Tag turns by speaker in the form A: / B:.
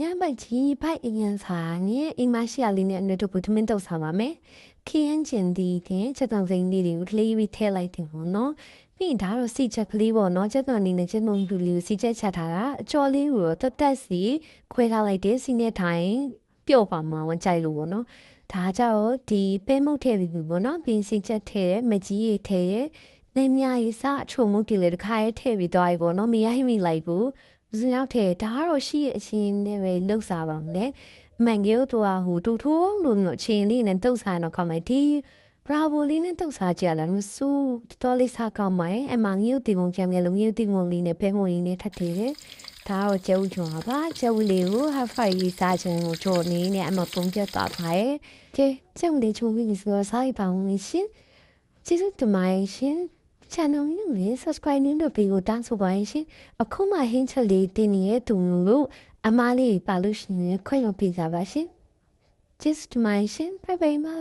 A: ညပိုက်ကြီးဖိုက်အင်္ဂန်စာနဲ့အိမ်မရှိရလေးနဲ့အနွေတို့ဗီတာမင်တုပ်စားပါမယ်ခင်းကျင်ဒီတဲ့ချက်တောင်စိမ်းလေးတွေကိုကလေးပြီးထည့်လိုက်တယ်ပေါ့နော်ပြီးရင်ဒါတော့စီချက်ကလေးပေါ့နော်ချက်တောင်နေနဲ့ချက်မုံလူလေးကိုစီချက်ချက်ထားတာအကျော်လေးကိုတော့တက်တက်စီခွဲထားလိုက်တယ်စီနဲ့ထိုင်ပြုတ်ပါမှာဝင်ကြိုက်လို့ပေါ့နော်ဒါကြောင့်ဒီပဲမုတ်ထည့်ပြီးပြီပေါ့နော်ပြီးရင်စီချက်ထည့်ရမကြီးရေထည့်ရနေမြရေးစအချုံမုတ်တီလေတစ်ခါရဲထည့်ပြီးသွားပြီပေါ့နော်မရဟိမိလိုက်ဘူး ဇင်းရောက်တယ်ဒါကတော့ရှိရဲ့အချင်းနဲ့ပဲလှုပ်စားပါမယ်လေမန်ဂီယိုတူဟာဟိုတူထိုးလို့မျိုးအချင်းလေးနဲ့တုတ်စားတော့ခေါင်းမယ်ဒီဘရာဗိုလေးနဲ့တုတ်စားကြလာလို့စူတော်လေးစားကောင်းမယ်အမန်ဂီယိုတီမုံချမ်းငယ်လုံးကြီးတီမုံလေးနဲ့ဖဲမုံလေးနဲ့ထပ်ထည့်တယ်ဒါတော့ကျဲဦးချွန်ပါကျဲဦးလေးကိုဟာဖိုင်ရေးစားခြင်းကိုကြော်နေနဲ့အမပုံပြတ်သွားပါရဲ့ကဲကျဲဦးလေးချုံပြီးဆိုတော့စားရပါဦးရှင်ကျေးဇူးတင်ပါတယ်ရှင် channel ကိုလည်း subscribe လုပ်ပြီးကိုတောင်းဆိုပါရှင်အခုမှဟင်းချက်လေးတင်နေတဲ့သူတို့အမားလေးပါလို့ရှိရင်ခွင့်လွှတ်ပေးကြပါရှင်ကျေးဇူးတင်ပါတယ်ရှင် bye bye ပါ